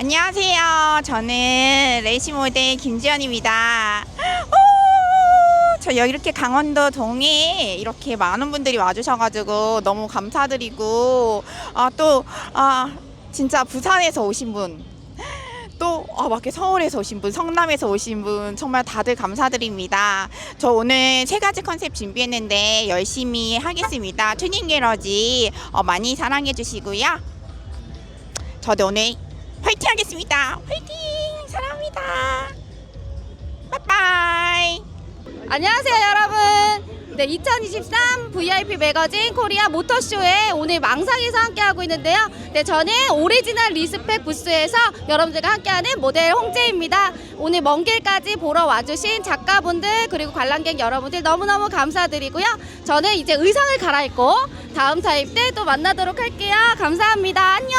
안녕하세요. 저는 레이시 모델 김지연입니다. 오, 저 이렇게 강원도 동에 이렇게 많은 분들이 와주셔가지고 너무 감사드리고 아, 또 아, 진짜 부산에서 오신 분. 또 아, 막 서울에서 오신 분, 성남에서 오신 분 정말 다들 감사드립니다. 저 오늘 세 가지 컨셉 준비했는데 열심히 하겠습니다. 튜닝 게러지 어, 많이 사랑해 주시고요. 저도 오늘 화이팅 하겠습니다. 화이팅! 사랑합니다. 빠이빠이. 안녕하세요 여러분 네, 2023 VIP 매거진 코리아 모터쇼에 오늘 망상에서 함께하고 있는데요 네, 저는 오리지널 리스펙 부스에서 여러분들과 함께하는 모델 홍재입니다 오늘 먼 길까지 보러 와주신 작가분들 그리고 관람객 여러분들 너무너무 감사드리고요 저는 이제 의상을 갈아입고 다음 타입 때 또 만나도록 할게요 감사합니다 안녕